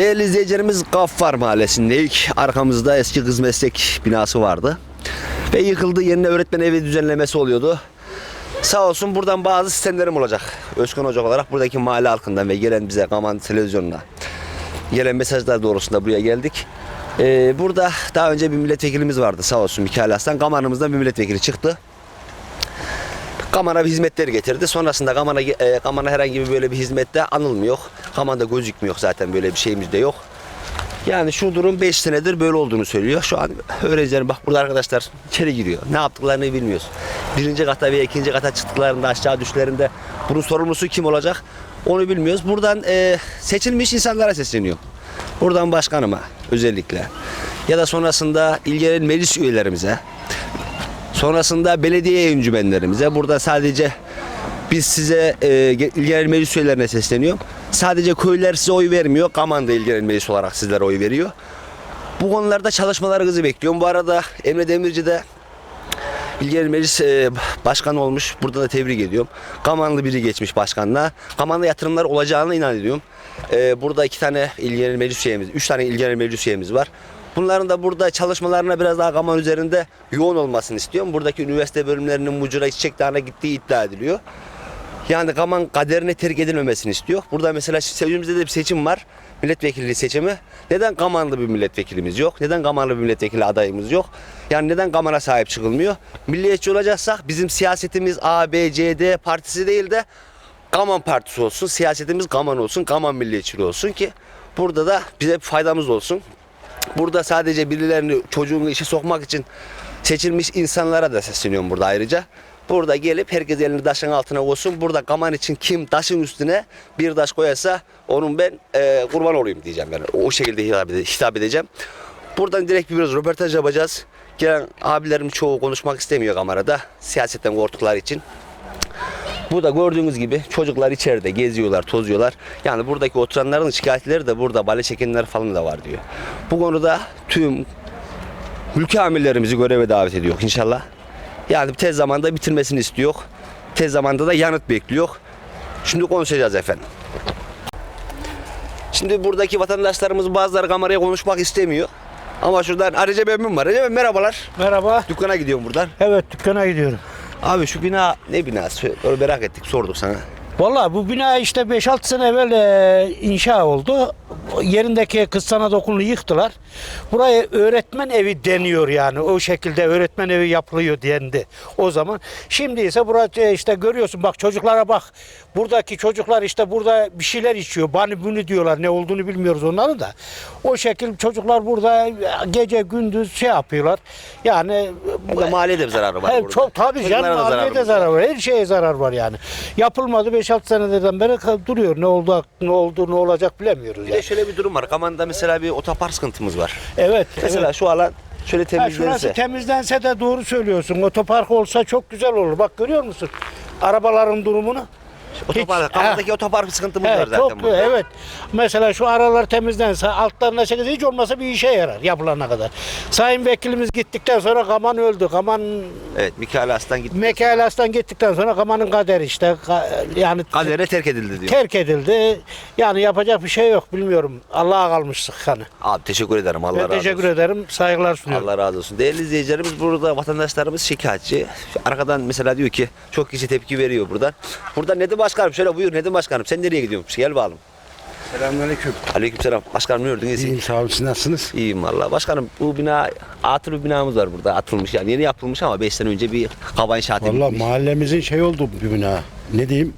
Değerli izleyicilerimiz Gaffar Mahallesi'ndeyik. Arkamızda eski kız meslek binası vardı. Ve yıkıldı. Yerine öğretmen evi düzenlemesi oluyordu. Sağ olsun buradan bazı sistemlerim olacak. Özkan Hoca olarak buradaki mahalle halkından ve gelen bize Kaman televizyonuna gelen mesajlar doğrusunda buraya geldik. Ee, burada daha önce bir milletvekilimiz vardı sağ olsun Mikail Aslan. Kaman'ımızdan bir milletvekili çıktı. Kaman'a bir hizmetleri getirdi. Sonrasında Kaman'a e, Kaman'a herhangi bir böyle bir hizmette anılmıyor. Kaman'da gözükmüyor zaten böyle bir şeyimiz de yok. Yani şu durum 5 senedir böyle olduğunu söylüyor. Şu an öğrencilerin bak burada arkadaşlar içeri giriyor. Ne yaptıklarını bilmiyoruz. Birinci kata veya ikinci kata çıktıklarında aşağı düşlerinde bunun sorumlusu kim olacak onu bilmiyoruz. Buradan e, seçilmiş insanlara sesleniyor. Buradan başkanıma özellikle. Ya da sonrasında ilgilenen meclis üyelerimize. Sonrasında belediye encümenlerimize. Burada sadece biz size e, ilgilenen meclis üyelerine sesleniyor. Sadece köylüler size oy vermiyor. Kaman da ilgilenen meclis olarak sizlere oy veriyor. Bu konularda çalışmalarınızı bekliyorum. Bu arada Emre Demirci de İlgili Meclis e, Başkanı olmuş. Burada da tebrik ediyorum. Kamanlı biri geçmiş başkanlığa. Kamanlı yatırımlar olacağına inan ediyorum. E, burada iki tane ilgili meclis üyemiz, üç tane ilgili meclis üyemiz var. Bunların da burada çalışmalarına biraz daha Kaman üzerinde yoğun olmasını istiyorum. Buradaki üniversite bölümlerinin Mucura Çiçek Dağı'na gittiği iddia ediliyor. Yani Kaman kaderine terk edilmemesini istiyor. Burada mesela önümüzde de bir seçim var. Milletvekilliği seçimi. Neden Kamanlı bir milletvekilimiz yok? Neden Kamanlı bir milletvekili adayımız yok? Yani neden Kaman'a sahip çıkılmıyor? Milliyetçi olacaksak bizim siyasetimiz A, B, C, D partisi değil de Kaman partisi olsun. Siyasetimiz Kaman olsun. Kaman milliyetçiliği olsun ki burada da bize bir faydamız olsun. Burada sadece birilerini çocuğunu işe sokmak için seçilmiş insanlara da sesleniyorum burada ayrıca. Burada gelip herkes elini taşın altına koysun. Burada kaman için kim taşın üstüne bir taş koyarsa onun ben e, kurban olayım diyeceğim yani. O şekilde hitap, hitap edeceğim. Buradan direkt bir biraz röportaj yapacağız. Gelen abilerim çoğu konuşmak istemiyor kamerada. Siyasetten korktukları için. Bu da gördüğünüz gibi çocuklar içeride geziyorlar, tozuyorlar. Yani buradaki oturanların şikayetleri de burada bale çekenler falan da var diyor. Bu konuda tüm ülke amirlerimizi göreve davet ediyor inşallah. Yani tez zamanda bitirmesini istiyor. Tez zamanda da yanıt bekliyor. Şimdi konuşacağız efendim. Şimdi buradaki vatandaşlarımız bazıları kameraya konuşmak istemiyor. Ama şuradan Recep emmim var. Recep merhabalar. Merhaba. Dükkana gidiyorum buradan. Evet dükkana gidiyorum. Abi şu bina ne binası? Öyle merak ettik sorduk sana. Vallahi bu bina işte 5-6 sene evvel e, inşa oldu. Yerindeki kız sanat okulunu yıktılar. Buraya öğretmen evi deniyor yani. O şekilde öğretmen evi yapılıyor dendi o zaman. Şimdi ise burada işte görüyorsun bak çocuklara bak. Buradaki çocuklar işte burada bir şeyler içiyor. Bani bunu diyorlar. Ne olduğunu bilmiyoruz onların da. O şekil çocuklar burada gece gündüz şey yapıyorlar. Yani mahalleye de bir zararı var He, burada. çok tabii canım mahalleye de zarar var. Her şeye zarar var yani. Yapılmadı 5-6 senelerden beri duruyor. Ne oldu ne oldu ne olacak bilemiyoruz Bir de yani. Şöyle bir durum var. Kaman'da mesela bir otopark sıkıntımız var. Evet. Mesela evet. şu alan şöyle Ha, temizlense. şurası temizlense de doğru söylüyorsun. Otopark olsa çok güzel olur. Bak görüyor musun? Arabaların durumunu. Otopark, Kaman'daki otopark sıkıntımız var zaten çok burada. evet. Mesela şu aralar temizlense altlarına çekiz hiç olmasa bir işe yarar yapılana kadar. Sayın vekilimiz gittikten sonra Kaman öldü. Kaman Evet Mikail Aslan gitti. Mekail Aslan gittikten sonra Kaman'ın kaderi işte. Ka- Yani Kadere terk edildi diyor. terk edildi. Yani yapacak bir şey yok bilmiyorum. Allah'a kalmıştık hani. Abi teşekkür ederim. Allah Ben razı teşekkür olsun. ederim. Saygılar sunuyorum. Allah razı olsun. Değerli izleyicilerimiz burada vatandaşlarımız şikayetçi. Arkadan mesela diyor ki çok kişi tepki veriyor buradan. Burada Nedim Başkanım şöyle buyur Nedim Başkanım sen nereye gidiyorsun? Gel bakalım. Selamünaleyküm. Aleykümselam. Başkanım ne gördünüz? İyiyim sağ olun siz nasılsınız? İyiyim valla. Başkanım bu bina atıl bir binamız var burada atılmış yani yeni yapılmış ama 5 sene önce bir kaba inşaatı Valla bitmiş. mahallemizin şey oldu bir bina. Ne diyeyim?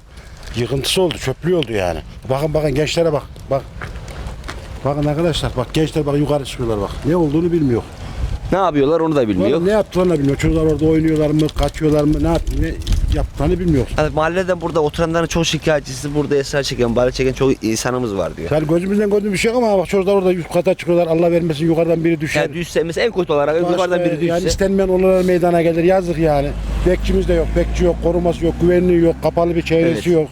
Yıkıntısı oldu, çöplüğü oldu yani. Bakın bakın gençlere bak. Bak. Bakın arkadaşlar bak gençler bak yukarı çıkıyorlar bak. Ne olduğunu bilmiyor. Ne yapıyorlar onu da bilmiyor. Vallahi ne yaptılarını bilmiyor. Çocuklar orada oynuyorlar mı, kaçıyorlar mı, ne, yap, ne yaptıklarını bilmiyor. Yani mahalleden burada oturanların çoğu şikayetçisi burada esrar çeken, bari çeken çok insanımız var diyor. Yani gözümüzden gördüğüm bir şey yok ama bak çocuklar orada yukarı kata çıkıyorlar. Allah vermesin yukarıdan biri düşer. Yani düşse mesela en kötü olarak Başka, yukarıdan biri düşse. Yani istenmeyen olaylar meydana gelir. Yazık yani. Bekçimiz de yok, bekçi yok, koruması yok, güvenliği yok, kapalı bir çevresi Evet. yok.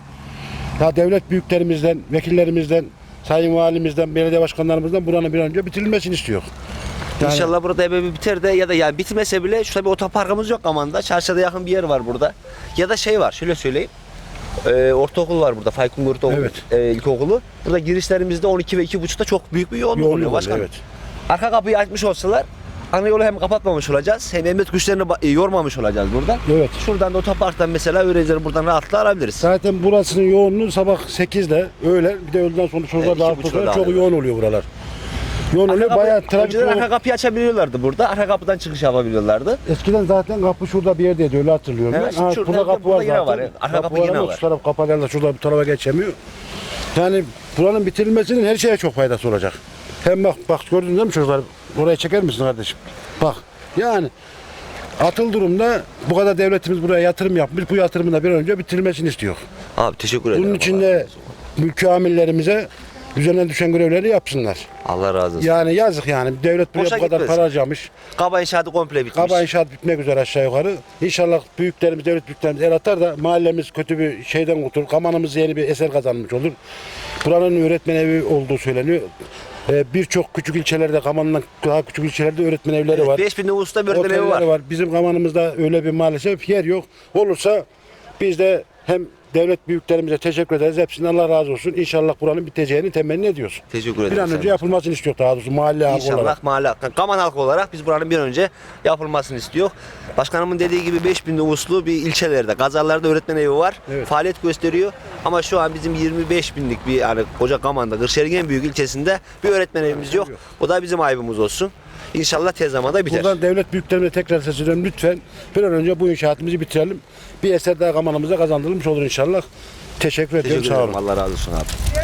Ya devlet büyüklerimizden, vekillerimizden, sayın valimizden, belediye başkanlarımızdan buranın bir an önce bitirilmesini istiyor. Yani- İnşallah burada ebe bir biter de ya da yani bitmese bile şurada bir otoparkımız yok Kaman'da. Çarşıda yakın bir yer var burada. Ya da şey var şöyle söyleyeyim. e, ortaokul var burada. Faykun Ortaokulu, Evet. e, ilkokulu. Burada girişlerimizde 12 ve 2.30'da çok büyük bir yoğunluk Yoğunluk oluyor başkanım. evet. Arka kapıyı açmış olsalar ana yolu hem kapatmamış olacağız hem emniyet güçlerini e, yormamış olacağız buradan. Evet. Şuradan da otoparktan mesela öğrencileri buradan rahatlıkla alabiliriz. Zaten burasının yoğunluğu sabah 8'de öyle bir de öğleden sonra çocuklar iki daha çok dağılıyor. yoğun oluyor buralar. Oluyor kapı- bayağı trafik önceden arka kapıyı açabiliyorlardı burada. Arka kapıdan çıkış yapabiliyorlardı. Eskiden zaten kapı şurada bir yerdeydi öyle hatırlıyorum Evet, ben. Ha, şurada- burada kapı burada var yine zaten. var, evet. Arka kapı yine ama var. Şu taraf kapalı şurada bu tarafa geçemiyor. Yani buranın bitirilmesinin her şeye çok faydası olacak. Hem bak bak gördün değil mi çocuklar? Oraya çeker misin kardeşim? Bak yani atıl durumda bu kadar devletimiz buraya yatırım yapmış. Bu yatırımın da bir an önce bitirilmesini istiyor. Abi teşekkür ederim. Bunun için de mülki amirlerimize üzerine düşen görevleri yapsınlar. Allah razı olsun. Yani yazık yani. Devlet buraya Boşa bu kadar gitmesin. para harcamış. Kaba inşaatı komple bitmiş. Kaba inşaat bitmek üzere aşağı yukarı. İnşallah büyüklerimiz, devlet büyüklerimiz el atar da mahallemiz kötü bir şeyden kurtulur. Kamanımız yeni bir eser kazanmış olur. Buranın öğretmen evi olduğu söyleniyor. Ee, Birçok küçük ilçelerde, Kaman'dan daha küçük ilçelerde öğretmen evleri var. 5000 nüfusta bir öğretmen evi Otelleri var. Bizim Kaman'ımızda öyle bir maalesef yer yok. Olursa biz de hem devlet büyüklerimize teşekkür ederiz. Hepsinden Allah razı olsun. İnşallah buranın biteceğini temenni ediyoruz. Teşekkür ederim. Bir an önce yapılmasını istiyor daha doğrusu mahalle halkı İnşallah olarak. mahalle halkı, Kaman halkı olarak biz buranın bir an önce yapılmasını istiyor. Başkanımın dediği gibi 5000 nüfuslu bir ilçelerde, Gazarlar'da öğretmen evi var. Evet. Faaliyet gösteriyor. Ama şu an bizim 25 binlik bir yani koca Kaman'da, Kırşehir'in en büyük ilçesinde bir öğretmen evimiz yok. O da bizim ayıbımız olsun. İnşallah tez zamanda biter. Buradan devlet büyüklerine tekrar sesleniyorum. Lütfen bir an önce bu inşaatımızı bitirelim. Bir eser daha Kaman'ımıza kazandırılmış olur inşallah. Teşekkür ediyorum. Teşekkür Sağ ederim. olun. Allah razı olsun abi.